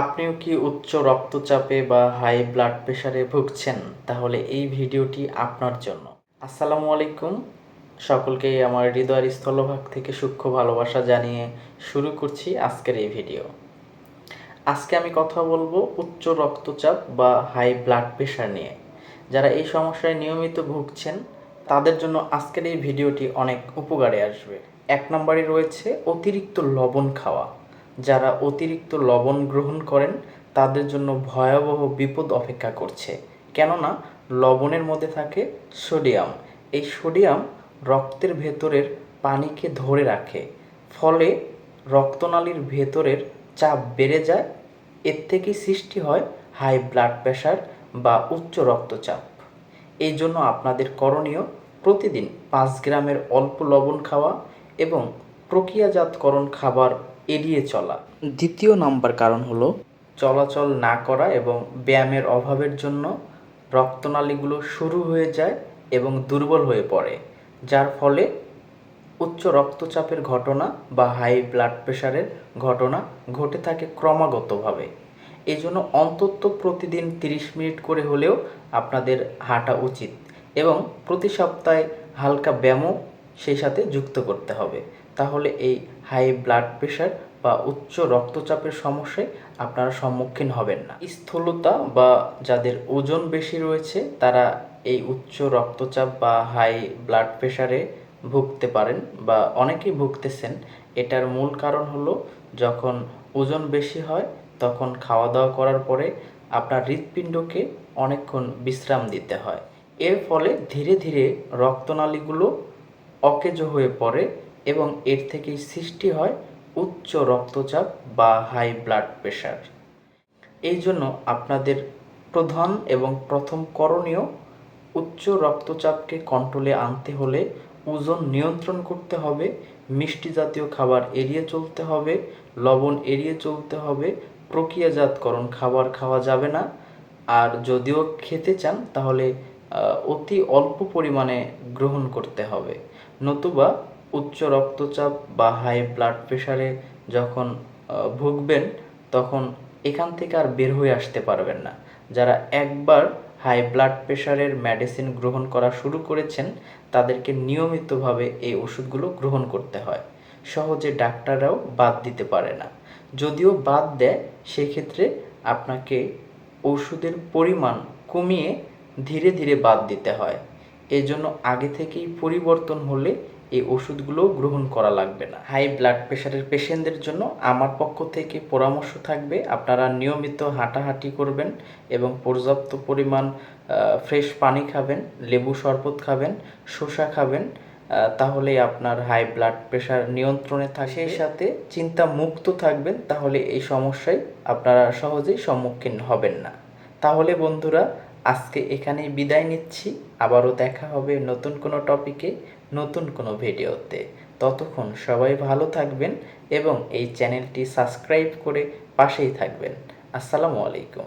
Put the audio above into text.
আপনিও কি উচ্চ রক্তচাপে বা হাই ব্লাড প্রেশারে ভুগছেন? তাহলে এই ভিডিওটি আপনার জন্য। আসসালামু আলাইকুম। সকলকে আমার হৃদয়ের স্থলভাগ থেকে সূক্ষ্ম ভালোবাসা জানিয়ে শুরু করছি আজকের এই ভিডিও। আজকে আমি কথা বলব উচ্চ রক্তচাপ বা হাই ব্লাড প্রেশার নিয়ে। যারা এই সমস্যায় নিয়মিত ভুগছেন, তাদের জন্য আজকের এই ভিডিওটি অনেক উপকারে আসবে। এক নম্বরে রয়েছে অতিরিক্ত লবণ খাওয়া। যারা অতিরিক্ত লবণ গ্রহণ করেন, তাদের জন্য ভয়াবহ বিপদ অপেক্ষা করছে। কেননা, লবণের মধ্যে থাকে সোডিয়াম। এই সোডিয়াম রক্তের ভেতরের পানিকে ধরে রাখে। ফলে রক্তনালীর ভেতরের চাপ বেড়ে যায়। এর থেকেই সৃষ্টি হয় হাই ব্লাড প্রেশার বা উচ্চ রক্তচাপ। এই জন্য আপনাদের করণীয় প্রতিদিন পাঁচ গ্রামের অল্প লবণ খাওয়া এবং প্রক্রিয়াজাতকরণ খাবার এড়িয়ে চলা। দ্বিতীয় নাম্বার কারণ হলো চলাচল না করা এবং ব্যায়ামের অভাবের জন্য রক্তনালীগুলো শুরু হয়ে যায় এবং দুর্বল হয়ে পড়ে যার ফলে উচ্চ রক্তচাপের ঘটনা বা হাই ব্লাড প্রেশারের ঘটনা ঘটে থাকে ক্রমাগতভাবে। এই জন্য অন্তত প্রতিদিন তিরিশ মিনিট করে হলেও আপনাদের হাঁটা উচিত এবং প্রতি সপ্তাহে হালকা ব্যায়ামও সেই সাথে যুক্ত করতে হবে। তাহলে এই হাই ব্লাড প্রেশার বা উচ্চ রক্তচাপের সমস্যায় আপনারা সম্মুখীন হবেন না। স্থূলতা বা যাদের ওজন বেশি রয়েছে, তারা এই উচ্চ রক্তচাপ বা হাই ব্লাড প্রেশারে ভুগতে পারেন বা অনেকেই ভুগতেছেন। এটার মূল কারণ হলো যখন ওজন বেশি হয়, তখন খাওয়া দাওয়া করার পরে আপনার হৃৎপিণ্ডকে অনেকক্ষণ বিশ্রাম দিতে হয়। এর ফলে ধীরে ধীরে রক্তনালীগুলো অকেজো হয়ে পড়ে এবং এর থেকেই সৃষ্টি হয় উচ্চ রক্তচাপ বা হাই ব্লাড প্রেশার। এই জন্য আপনাদের প্রধান এবং প্রথম করণীয় উচ্চ রক্তচাপকে কন্ট্রোলে আনতে হলে ওজন নিয়ন্ত্রণ করতে হবে, মিষ্টি জাতীয় খাবার এড়িয়ে চলতে হবে, লবণ এড়িয়ে চলতে হবে, প্রক্রিয়াজাতকরণ খাবার খাওয়া যাবে না। আর যদিও খেতে চান তাহলে অতি অল্প পরিমাণে গ্রহণ করতে হবে। নতুবা উচ্চ রক্তচাপ বা হাই ব্লাড প্রেশারে যখন ভুগবেন, তখন এখান থেকে আর বের হয়ে আসতে পারবেন না। যারা একবার হাই ব্লাড প্রেশারের মেডিসিন গ্রহণ করা শুরু করেছেন, তাদেরকে নিয়মিতভাবে এই ওষুধগুলো গ্রহণ করতে হয়। সহজে ডাক্তাররাও বাদ দিতে পারে না। যদিও বাদ দেয়, সেক্ষেত্রে আপনাকে ওষুধের পরিমাণ কমিয়ে ধীরে ধীরে বাদ দিতে হয়। এই জন্য আগে থেকেই পরিবর্তন হলে এই ওষুধগুলো গ্রহণ করা লাগবে না। হাই ব্লাড প্রেশারের পেশেন্টদের জন্য আমার পক্ষ থেকে পরামর্শ থাকবে, আপনারা নিয়মিত হাঁটাহাঁটি করবেন এবং পর্যাপ্ত পরিমাণ ফ্রেশ পানি খাবেন, লেবু শরবত খাবেন, শসা খাবেন তাহলে আপনার হাই ব্লাড প্রেশার নিয়ন্ত্রণে থাকে সেই সাথে চিন্তা মুক্ত থাকবেন, তাহলে এই সমস্যায় আপনারা সহজেই সম্মুখীন হবেন না। তাহলে বন্ধুরা, আজকে এখানেই বিদায় নিচ্ছি। আবারও দেখা হবে নতুন কোনো টপিকে। নতুন কোনো ভিডিওতে। ততক্ষণ সবাই ভালো থাকবেন এবং এই চ্যানেলটি সাবস্ক্রাইব করে পাশেই থাকবেন। আসসালামু আলাইকুম।